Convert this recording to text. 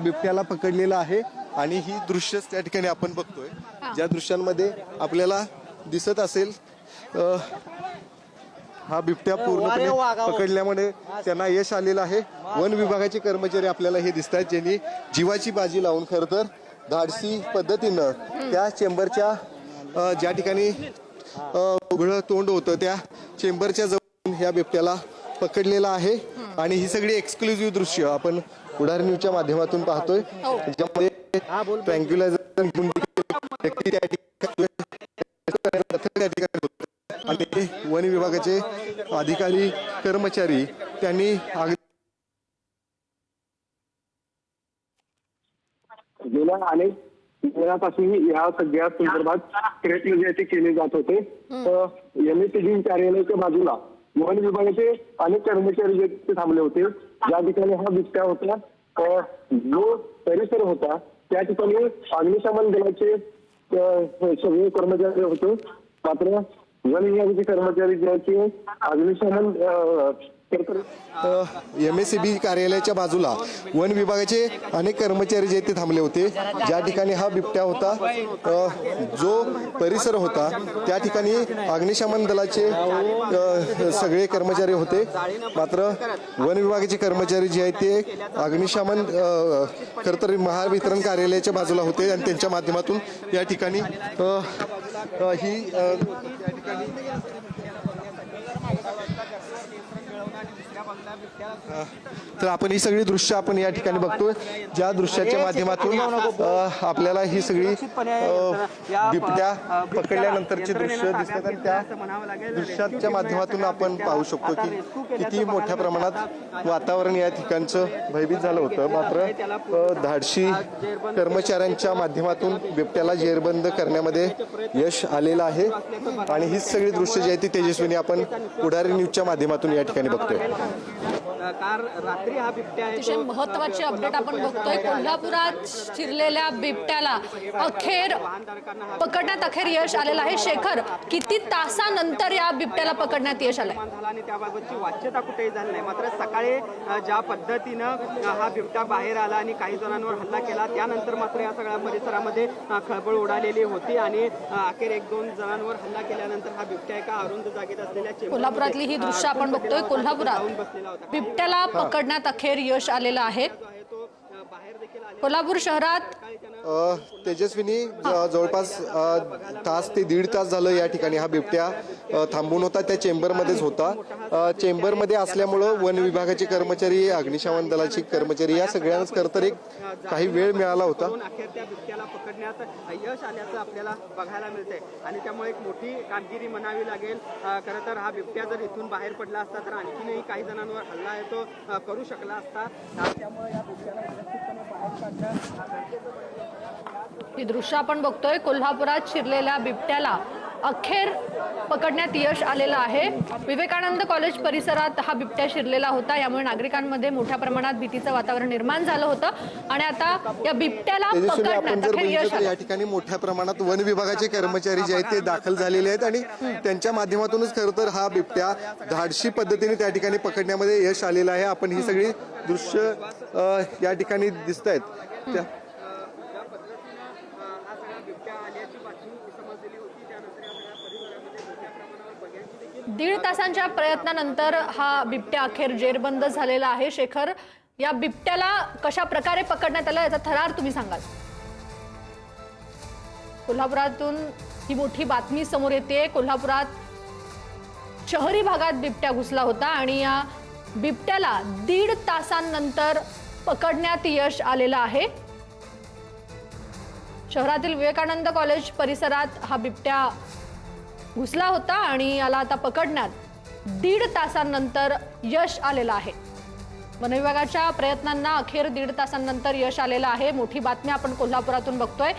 बिबट्याला पकडलेला आहे आणि ही दृश्य त्या ठिकाणी आपण बघतोय. ज्या दृश्यांमध्ये आपल्याला दिसत असेल अ, हा बिबट्या पूर्णपणे पकडल्यामुळे त्यांना यश आलेलं आहे. वन विभागाचे कर्मचारी आपल्याला हे दिसत आहेत ज्यांनी जीवाची बाजी लावून खरं तर धाडसी पद्धतीनं त्या चेंबरच्या अ, ज्या ठिकाणी अ, उघडं तोंड होतं त्या चेंबरच्या जवळ ह्या बिबट्याला पकडलेला आहे. आणि ही सगळी एक्सक्लुझिव्ह दृश्य आपण उडार न्यूजच्या माध्यमातून पाहतोय. ज्यामध्ये ट्रँक्युलायझर व्यक्ती त्या ठिकाणी त्या ठिकाणी होते. आणि वन विभागाचे अधिकारी कर्मचारी त्यांनी गेल्या अनेक वेळापासून या सगळ्या संदर्भात प्रयत्न जे ते केले जात होते. एमएससीबी कार्यालयाच्या बाजूला वन विभागाचे अनेक कर्मचारी जे थांबले होते. ज्या ठिकाणी हा बिबट्या होता. जो परिसर होता त्या ठिकाणी अग्निशमन दलाचे हो, सगळे कर्मचारी होते. मात्र वन विभागाचे कर्मचारी ज्याचे अग्निशमन एम एस सी बी कार्यालयाच्या बाजूला वन विभागाचे अनेक कर्मचारी जे आहेत ते थांबले होते. ज्या ठिकाणी हा बिबट्या होता जो परिसर होता त्या ठिकाणी अग्निशमन दलाचे सगळे कर्मचारी होते. मात्र वन विभागाचे कर्मचारी जे आहेत ते अग्निशमन खरंतर तर महावितरण कार्यालयाच्या बाजूला होते आणि त्यांच्या माध्यमातून या ठिकाणी ही ठिकाणी तर आपण ही सगळी दृश्य आपण या ठिकाणी बघतोय. ज्या दृश्याच्या माध्यमातून आपल्याला ही सगळी बिबट्या पकडल्यानंतरची दृश्य दिसतात आणि त्या दृश्याच्या माध्यमातून आपण पाहू शकतो की किती मोठ्या प्रमाणात वातावरण या ठिकाणचं भयभीत झालं होतं. मात्र धाडशी कर्मचाऱ्यांच्या माध्यमातून बिबट्याला जेरबंद करण्यामध्ये यश आलेलं आहे. आणि हीच सगळी दृश्य जी आहेत ती तेजस्विनी आपण पुढारी न्यूजच्या माध्यमातून या ठिकाणी बघतोय कार रात्री हा बिबट्या अतिशय महत्वाची अपडेट आपण बघतोय. कोल्हापुरात शिरलेल्या बिबट्याला अखेर पकडण्यात अखेर यश आलेलं आहे. शेखर किती तासानंतर या बिबट्याला पकडण्यात यश झाला आणि त्याबाबतची वाच्यता कुठेही झाली नाही. मात्र सकाळी ज्या पद्धतीनं हा बिबट्या बाहेर आला आणि काही जणांवर हल्ला केला त्यानंतर मात्र या सगळ्या परिसरामध्ये खळबळ उडालेली होती आणि अखेर एक दोन जणांवर हल्ला केल्यानंतर हा बिबट्या एका अरुंद जागेत असलेल्या कोल्हापुरातली ही दृश्य आपण बघतोय. कोल्हापुरात बसलेला त्याला पकडण्यात अखेर यश आलेलं आहे जो आहे तो अ, बाहेर देखील आलेला कोल्हापूर शहरात अ, तेजस्विनी ज- जवळपास अ, तास ते दीड तास झालं या ठिकाणी हा बिबट्या अ, थांबून होता. त्या चेंबरमध्येच होता. अ, चेंबरमध्ये असल्यामुळं वन विभागाचे कर्मचारी अग्निशमन दलाचे कर्मचारी या सगळ्यांनाच खरं तर एक काही वेळ मिळाला होता. करून अखेर त्या बिबट्याला पकडण्यात यश आल्याचं आपल्याला बघायला मिळतंय. आणि त्यामुळे एक मोठी कामगिरी म्हणावी लागेल. अं, खरं तर हा बिबट्या जर इथून बाहेर पडला असता तर आणखीनही काही जणांवर हल्ला आहे तो अं, करू शकला असता. आणि त्यामुळे या बिबट्याला सुरक्षितपणे बाहेर ही दृश्य आपण बघतोय. कोल्हापुरात शिरलेल्या बिबट्याला अखेर पकडण्यात यश आलेलं आहे. विवेकानंद कॉलेज परिसरात हा बिबट्या शिरलेला होता. यामुळे नागरिकांमध्ये मोठ्या प्रमाणात भीतीचं वातावरण निर्माण झालं होतं. आणि आता या बिबट्याला पकडण्यात अखेर यश या ठिकाणी मोठ्या प्रमाणात वन विभागाचे कर्मचारी जे आहेत ते दाखल झालेले आहेत. आणि त्यांच्या माध्यमातूनच खरं तर हा बिबट्या धाडशी पद्धतीने त्या ठिकाणी पकडण्यामध्ये यश आलेलं आहे. आपण ही सगळी दृश्य या ठिकाणी दिसत आहेत त्या ज्या पद्धतीनं अं, हा सगळा बिबट्या आल्याची बातमी समजलेली होती त्यानंतर या सगळ्या परिसरामध्ये मोठ्या प्रमाणावर बघ्यांची देखील दीड तासांच्या प्रयत्नानंतर हा बिबट्या अखेर जेरबंद झालेला आहे. शेखर या बिबट्याला कशा प्रकारे पकडण्यात आला याचा थरार तुम्ही सांगाल? कोल्हापुरातून ही मोठी बातमी समोर येते. कोल्हापुरात शहरी भागात बिबट्या घुसला होता आणि या बिबट्याला दीड तासांनंतर पकडण्यात यश आलेलं आहे. शहरातील विवेकानंद कॉलेज परिसरात हा बिबट्या घुसला होता आणि याला आता पकडण्यात दीड तासांनंतर यश आलेलं आहे. वनविभागाच्या प्रयत्नांना अखेर दीड तासांनंतर यश आलेलं आहे. मोठी बातमी आपण कोल्हापुरातून बघतोय.